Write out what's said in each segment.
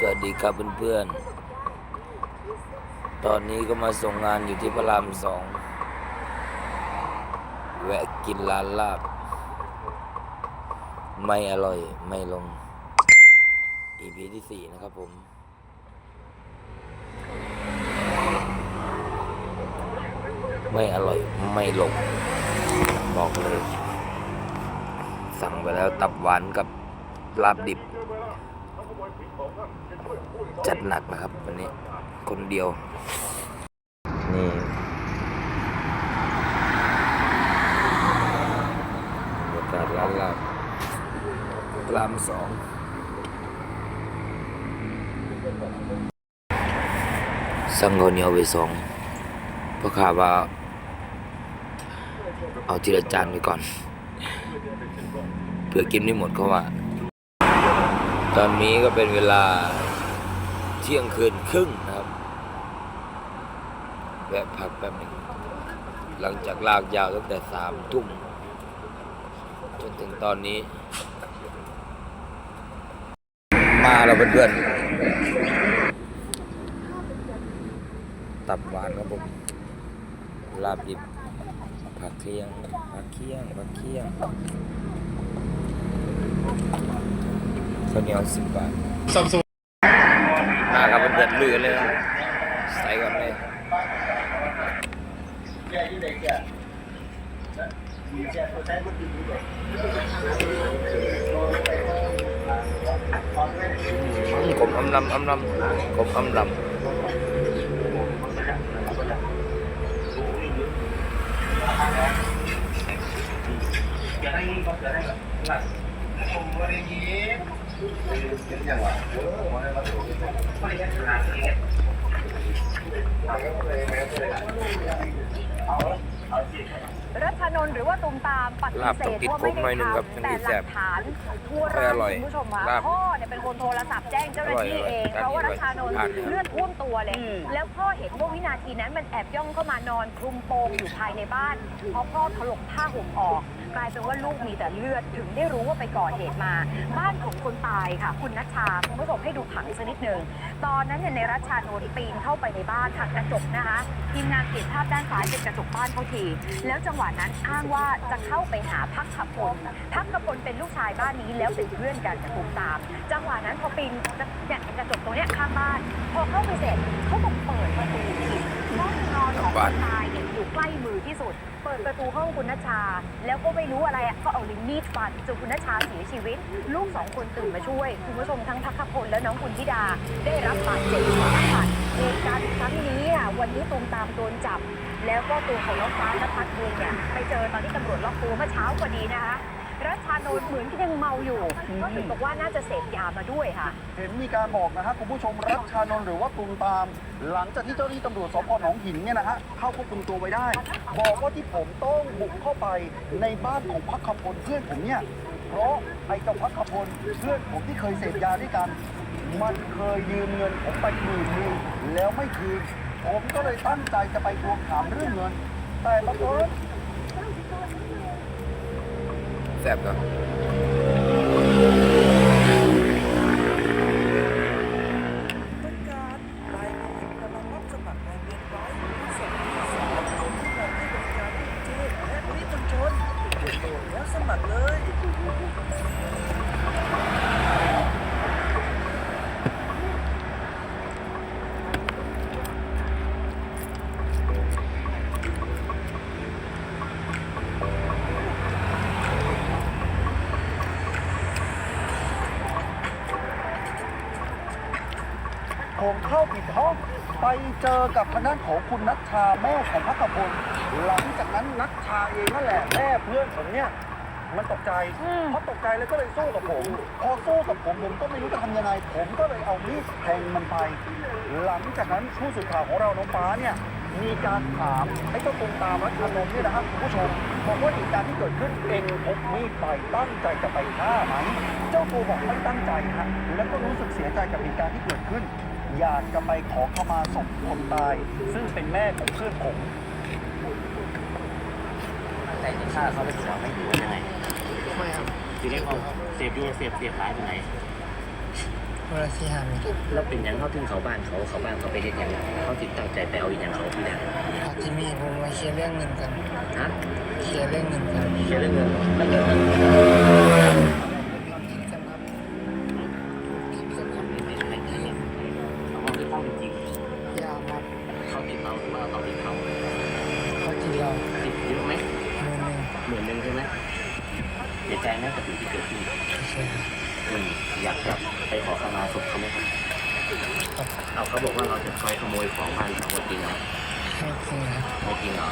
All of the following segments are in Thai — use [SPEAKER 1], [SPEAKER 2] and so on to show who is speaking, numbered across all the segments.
[SPEAKER 1] สวัสดีครับเพื่อนๆ ตอนนี้ก็มาส่งงานอยู่ที่พระรามสอง แวะกินร้านลาบ ไม่อร่อยไม่ลง EP ที่สี่นะครับผม ไม่อร่อยไม่ลง บอกเลย สั่งไปแล้วตับหวานกับลาบดิบ จัดหนักนะครับวันนี้คนเดียว นี่บรรยากาศร้านลาบรามสองสั่งข้าวเหนียวไปสองเพราะข้าว่า เอาทีละจานไปก่อนเพื่อกินไม่หมดเขาว่า ตอนนี้ก็เป็นเวลาเที่ยงคืนครึ่งนะครับแวะพักแป๊บหนึ่งหลังจากลากยาวตั้งแต่สามทุ่มจนถึงตอนนี้ มาแล้วเพื่อนๆตับหวานครับผมลาบดิบผักเคียงผักเคียงผักเคียง ข้าวเหนียวสิบบาทมาครับเพื่อนๆลือเลยนะใส่ก่อนเลยอืมกลมอำลำอำลำกลมอำลำ
[SPEAKER 2] รัชนนท์หรือว่าตุมตามปฏิ
[SPEAKER 1] ลาบ
[SPEAKER 2] เส
[SPEAKER 1] ต้อง
[SPEAKER 2] ธ
[SPEAKER 1] ติด
[SPEAKER 2] ว่าไม่
[SPEAKER 1] ครบหน่อยหนึ่งครับ
[SPEAKER 2] ได้
[SPEAKER 1] ถึง
[SPEAKER 2] ทำแต่
[SPEAKER 1] จะแซ่
[SPEAKER 2] หลั
[SPEAKER 1] บ
[SPEAKER 2] กฐานทั่ว
[SPEAKER 1] ค่อย
[SPEAKER 2] ร้า
[SPEAKER 1] อนร่อย
[SPEAKER 2] คุณผู้ชมว่า
[SPEAKER 1] ลาบ
[SPEAKER 2] พ่อเนี่ยเป็นคนโทรศัพท์แจ้งเจ้าหน้าที่
[SPEAKER 1] อร่อย
[SPEAKER 2] เอง
[SPEAKER 1] อร่อย
[SPEAKER 2] เพราะว่า
[SPEAKER 1] จานนี้
[SPEAKER 2] รัชานนท์
[SPEAKER 1] ทานเลย
[SPEAKER 2] เลือดท่วมตัวเลยแล้วพ่อเห็นว่าวินาทีนั้นมันแอบย่องเข้ามานอนคลุมโปงอยู่ภายในบ้านพอพ่อถลกผ้าห่มออก กลายเป็นว่าลูกมีแต่เลือดถึงได้รู้ว่าไปก่อเหตุมา บ้านของคนตายค่ะ คุณนัชชาคุณผู้ชมให้ดูผังสักนิดหนึ่งตอนนั้นเนี่ยในรัชชานนท์ปีนเข้าไปในบ้านทางกระจกนะคะทีมงานเก็บภาพด้านซ้ายเป็นกระจกบ้านเขาที แล้วจังหวะนั้นอ้างว่าจะเข้าไปหาพักขพลพักขพลเป็นลูกชายบ้านนี้แล้วเป็นเพื่อนกันกับตูมตาม จังหวะนั้นพอปีนเนี่ยกระจกตรงเนี้ยข้างบ้าน พอเข้าไปเสร็จเขาบอกเปิดประตูห้องนอนของคนตาย ใกล้มือที่สุด เปิดประตูห้องคุณนัชชา แล้วก็ไม่รู้อะไรอะก็เอาลิ้นมีดฟันจนคุณนัชชาเสียชีวิต ลูกสองคนตื่นมาช่วย คุณผู้ชมทั้งพักขพลและน้องคุณธิดา ได้รับบาดเจ็บสาหัสเหตุการณ์ครั้งนี้อะวันนี้ตูมตามโดนจับ แล้วก็ตัวของน้องฟ้าและพัดเองเนี่ยไปเจอตอนที่ตำรวจล็อกตัวเมื่อเช้าพอดีนะคะ รัชชานนท์เหมือนที่ยังเมาอยู่ก็ถึงบอกว่าน่าจะเสพยามาด้วยค่ะ
[SPEAKER 3] เห็นมีการบอกนะฮะคุณผู้ชมรัชชานนท์หรือว่าตุมตาม หลังจากที่เจ้าหน้าที่ตำรวจสพหนองหินเนี่ยนะฮะเข้าควบคุมตัวไว้ได้ บอกว่าที่ผมต้องบุกเข้าไปในบ้านของพักขพลเพื่อนผมเนี่ยเพราะไอ้เจ้าพักขพลเพื่อนผมที่เคยเสพยาด้วยกันมันเคยยืมเงินผมไปหมื่นหนึงแล้วไม่คืน ผมก็เลยตั้งใจจะไปทวงถามเรื่องเงิน แต่ปรากฏ
[SPEAKER 1] แซ่บเนาะ
[SPEAKER 4] ประ ไปเจ
[SPEAKER 3] อกับทางด้านของคุณนัชชาแม่ของพักกพลหลังจากนั้นนัชชาเองนั่นแหละแม่เพื่อนผมเนี่ยมันตกใจเพราะตกใจแล้วก็เลยสู้กับผม พอสู้กับผมผมก็ไม่รู้จะทำยังไง ผมก็เลยเอามีดแทงมันไป หลังจากนั้นผู้สื่อข่าวของเราน้องฟ้าเนี่ยมีการถามไอ้เจ้าตรงตามรัชนนท์เนี่ยนะครับคุณผู้ชมบอกว่าเหตุการณ์ที่เกิดขึ้นเองพกมีดไปตั้งใจจะไปฆ่าไหมเจ้าตัวบอกไม่ตั้งใจฮะแล้วก็รู้สึกเสียใจกับเหตุการณ์ที่เกิดขึ้น อยากจะไปขอขมาศพคนตาย ซึ่งเป็นแม่ของเพื่อนผม
[SPEAKER 5] แต่จะฆ่าเขาไปขอไม่อยู่ยังไง
[SPEAKER 6] ไม่ครับ
[SPEAKER 5] ทีนี้เขาเสพยูเสพเสพหลายไปไหน
[SPEAKER 6] คนละสี่ห้าเมตร
[SPEAKER 5] แล้วเป็นหยังเขาถึงเขาบ้านเขาเขาบ้านเขาไปเด็ดหยังเขาติดตั้งใจไปเอาอีหยังเขาที่ไหน
[SPEAKER 6] อาจจะมีผมมาเคลียร์เรื่องเงินกัน
[SPEAKER 5] ฮะ
[SPEAKER 6] เคลียร์เรื่องเงินกัน
[SPEAKER 5] เกี่ยวเรื่องเงินแล้วเงิน เราหรือว่าเขาติดเขา
[SPEAKER 6] เขากินเรา
[SPEAKER 5] ติดเยอะไหม
[SPEAKER 6] หมื่นหนึ่ง
[SPEAKER 5] หมื่นหนึ่งใช่ไหมเสียใจไหมกับสิ่งที่เกิดขึ้นอืมอยากจะไปขอขมาศพเขาไหมครับ
[SPEAKER 6] ครับ
[SPEAKER 5] เอาเขาบอกว่าเราจะคอยขโมยของบ้านเขาจริงไหม
[SPEAKER 6] ไม่จริงครับ
[SPEAKER 5] ไม่จริงหรอ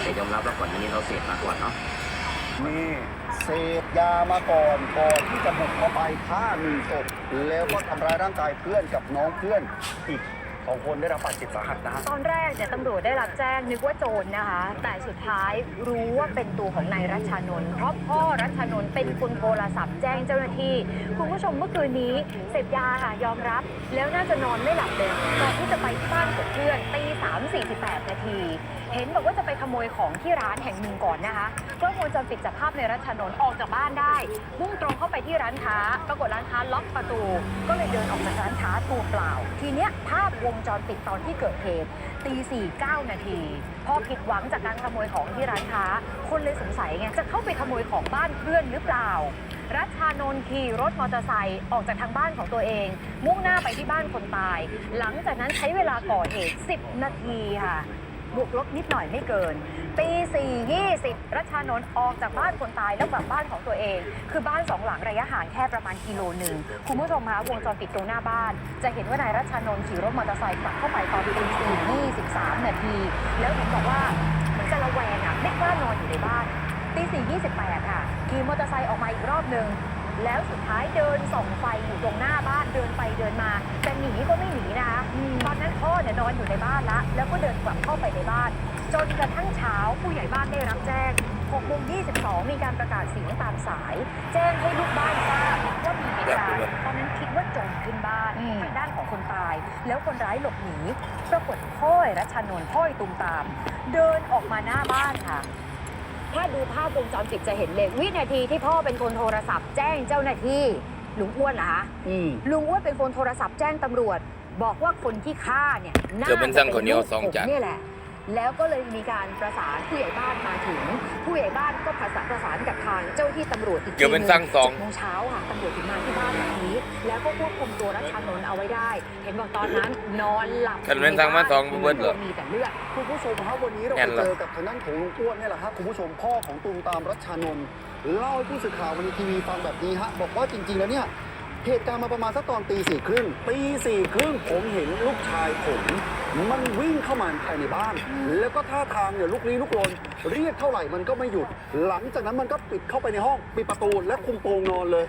[SPEAKER 5] แต่ยอมรับว่าก่อนหน้านี้เราเสพมาก่อนเนาะ
[SPEAKER 3] นี่เสพยามาก่อนก่อนที่จะบุกเข้าไปฆ่าหนึ่งศพแล้วก็ทำร้ายร่างกายเพื่อนกับน้องเพื่อนอีก สองคนได้รับบาดเจ็บสาหัสนะฮะ
[SPEAKER 2] ตอนแรกเนี่ยตำรวจได้รับแจ้งนึกว่าโจรนะคะ แต่สุดท้ายรู้ว่าเป็นตัวของนายรัชชานนท์เพราะพ่อรัชชานนท์เป็นคนโทรศัพท์แจ้งเจ้าหน้าที่ คุณผู้ชมเมื่อคืนนี้เสพยาค่ะยอมรับ แล้วน่าจะนอนไม่หลับเลยก่อนที่จะไปที่บ้านของเพื่อนตีสามสี่สิบแปดนาที เห็นบอกว่าจะไปขโมยของที่ร้านแห่งหนึ่งก่อนนะคะกล้องวงจรปิดจับภาพในรัชนนออกจากบ้านได้ มุ่งตรงเข้าไปที่ร้านค้า ปรากฏร้านค้าล็อกประตู ก็เลยเดินออกจากร้านค้าตัวเปล่า ทีเนี้ยภาพวงจรปิดตอนที่เกิดเหตุตีสี่เก้านาทีพอผิดหวังจากการขโมยของที่ร้านค้า คนเลยสงสัยไงจะเข้าไปขโมยของบ้านเพื่อนหรือเปล่า รัชชานนท์ขี่รถมอเตอร์ไซค์ออกจากทางบ้านของตัวเอง มุ่งหน้าไปที่บ้านคนตาย หลังจากนั้นใช้เวลาก่อเหตุ 10 นาทีค่ะ บวกลบนิดหน่อยไม่เกิน ตี4 20รัชานนท์ออกจากบ้านคนตายแล้วกลับบ้านของตัวเอง คือบ้านสองหลังระยะห่างแค่ประมาณกิโลหนึ่งคุณผู้ชมคะวงจรปิดตรงหน้าบ้าน จะเห็นว่านายรัชานนท์ขี่รถมอเตอร์ไซค์กลับเข้าไปตอนตี4 23นาที แล้วเห็นบอกว่าเหมือนจะระแวงอะไม่กล้านอนอยู่ในบ้านตี4 28ค่ะขี่มอเตอร์ไซค์ออกมาอีกรอบหนึ่ง แล้วสุดท้ายเดินส่องไฟอยู่ตรงหน้าบ้านเดินไปเดินมาแต่หนีก็ไม่หนีนะคะตอนนั้นพ่อเนี่ยนอนอยู่ในบ้านละ แล้วก็เดินกลับเข้าไปในบ้าน จนกระทั่งเช้าผู้ใหญ่บ้านได้รับแจ้ง6โมง22 มีการประกาศเสียงตามสาย แจ้งให้ลูกบ้านทราบว่ามีเหตุการณ์ตอนนั้นคิดว่าโจรขึ้นบ้านทางด้านของคนตาย แล้วคนร้ายหลบหนีปรากฏพ่อยรัชชานนท์พ่อยตุมตาม เดินออกมาหน้าบ้านค่ะ แค่ดูภาพวงจรปิดจะเห็นเลยวินาทีที่พ่อเป็นคนโทรศัพท์แจ้งเจ้าหน้าที่ลุงอ้วนเหรอคะ
[SPEAKER 3] อืม
[SPEAKER 2] ลุงอ้วนเป็นคนโทรศัพท์แจ้งตำรวจ บอกว่าคนที่ฆ่าเนี่ยน่า
[SPEAKER 1] เดี๋ยวเป็นสั่งข้าวเหนียว
[SPEAKER 2] จะ
[SPEAKER 1] สองจาน
[SPEAKER 2] ผมเนี่ยแหละ แล้วก็เลยมีการประสานผู้ใหญ่บ้านมาถึง ผู้ใหญ่บ้านก็ประสานประสานกับทางเจ้าที่ตำรวจอีกที
[SPEAKER 1] เดี๋ยวเป็นสั่งสอง
[SPEAKER 2] เจ็ดโมงเช้าค่ะตำรวจถึงมาที่บ้านแบบนี้ แล้วก็ควบคุมตัวรัชชานนท์เอาไว้ได้ เห็นบอกตอนนั้นนอนหลับ
[SPEAKER 1] คันเป็นสั่งมาสองเบิดเหรอ
[SPEAKER 2] มีแต่เลือด
[SPEAKER 3] คุณผู้ชมครับวันนี้เรา
[SPEAKER 1] แน่
[SPEAKER 3] ไป
[SPEAKER 1] นเหรอ
[SPEAKER 3] เจอกับทางด้านของลุงอ้วนเนี่ยแหละครับคุณผู้ชมพ่อของตูมตามรัชชานนท์เล่าให้ผู้สื่อข่าววันนี้ทีวีฟังแบบนี้ฮะบอกว่าจริง ๆ แล้วเนี่ยเหตุการณ์มาประมาณสักตอนตีสี่ครึ่งตีสี่ครึ่งผมเห็นลูกชายผม มันวิ่งเข้ามาภายในบ้าน แล้วก็ท่าทางเนี่ยลุกลี้ลุกลน เรียกเท่าไหร่มันก็ไม่หยุด หลังจากนั้นมันก็ปิดเข้าไปในห้องปิดประตูและคุมโปงนอนเลย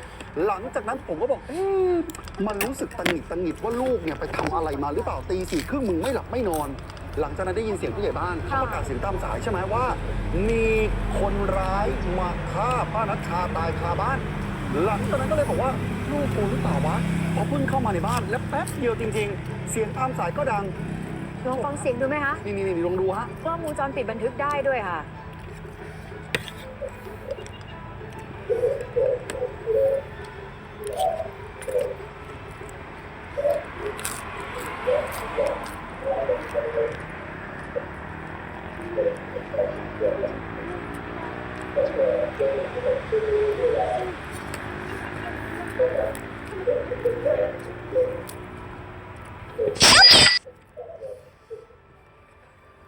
[SPEAKER 3] หลังจากนั้นผมก็บอกเอ๊ะมันรู้สึกตังหิดตังหิดว่าลูกเนี่ยไปทำอะไรมาหรือเปล่าตีสี่ครึ่งมึงไม่หลับไม่นอน หลังจากนั้นได้ยินเสียงผู้ใหญ่บ้านเขาประกาศเสียงตามสายใช่ไหมว่า มีคนร้ายมาฆ่าป้านัชชาตายคาบ้าน หลังจากนั้นก็เลยบอกว่าลูกกูหรือเปล่าวะพอเพิ่งเข้ามาในบ้าน แล้วแป๊บเดียวจริง ๆ เสียงตามสายก็ดัง
[SPEAKER 2] ลองฟังเสียงดูไหมคะ
[SPEAKER 3] นี่นี่นี่ลองดูฮะ
[SPEAKER 2] กล้องวงจรปิดบันทึกได้ด้วยค่ะ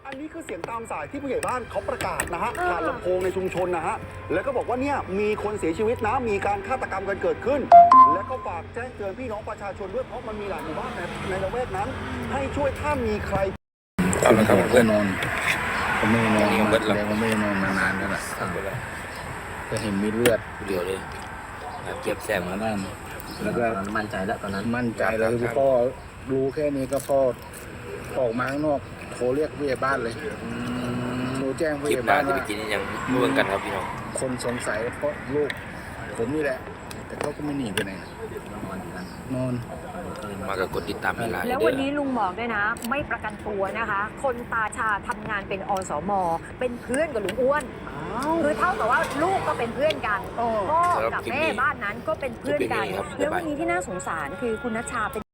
[SPEAKER 3] อันนี้คือเสียงตามสายที่ผู้ใหญ่บ้านเขาประกาศนะฮะ
[SPEAKER 2] อ่า
[SPEAKER 3] ผ่านลำโพงในชุมชนนะฮะ แล้วก็บอกว่าเนี่ยมีคนเสียชีวิตนะ มีการฆาตกรรมกันเกิดขึ้น แล้วก็ฝากแจ้งเตือนพี่น้องประชาชนด้วยเพราะมันมีหลายหมู่บ้านในในละแวกนั้น ให้ช่วยถ้ามีใคร
[SPEAKER 1] เอาละครับเพื่อน
[SPEAKER 7] นอนผมไม่ได้นอน
[SPEAKER 1] นี่ก็เบิดแล้ว
[SPEAKER 7] แล้วผมไม่ได้นอนมานานแล้วล่ะก็เห็นมีเลือด
[SPEAKER 1] เดี๋ยวเลยเก็บแซม
[SPEAKER 7] มา
[SPEAKER 1] มา
[SPEAKER 7] นั่นแล้วก็
[SPEAKER 5] ตอนนั้นมั่นใจแล้วตอนนั้น
[SPEAKER 7] มั่นใจแล้วคือพ่อรู้แค่นี้ก็พ่อออกมาข้างนอกโทรเรียกผู้ใหญ่บ้านเลยโทรแจ้งผู้
[SPEAKER 1] คลิ
[SPEAKER 7] ให
[SPEAKER 1] ป
[SPEAKER 7] ญ่
[SPEAKER 1] หน้า
[SPEAKER 7] บ้าน
[SPEAKER 1] จะ
[SPEAKER 7] ว่า
[SPEAKER 1] ไปกินยังเมื่อกันครับพี่น้อง
[SPEAKER 7] คนสงสัยเพราะลูกผมนี่แหละ แต่เขาก็ไม่หนีไปไหนนะ
[SPEAKER 5] นอนอยู่กัน
[SPEAKER 7] นอน
[SPEAKER 1] มากับกดติดตามให้ไลน์
[SPEAKER 2] แล้ว
[SPEAKER 1] เด้
[SPEAKER 2] วัน
[SPEAKER 1] อ
[SPEAKER 2] นี้ลุงบอกด้วยนะ ไม่ประกันตัวนะคะ คนตาชาทำงานเป็นอสม เป็นเพื่อนกับลุงอ้วน
[SPEAKER 3] อ้า
[SPEAKER 2] คือเท่ากับว่าลูกก็เป็นเพื่อนกัน
[SPEAKER 3] เออ
[SPEAKER 2] พ่อ
[SPEAKER 1] สำหรับ
[SPEAKER 2] กับ
[SPEAKER 1] คลิป
[SPEAKER 2] แม่
[SPEAKER 1] นี้
[SPEAKER 2] บ้านนั้นก็เป็นเพื่อนกัน
[SPEAKER 1] จะเป็นอย่างนี้ครับ
[SPEAKER 2] แล้ว
[SPEAKER 1] บ๊ายบาย
[SPEAKER 2] วันนี้ที่น่าสงสารคือคุณนัชชาเป็น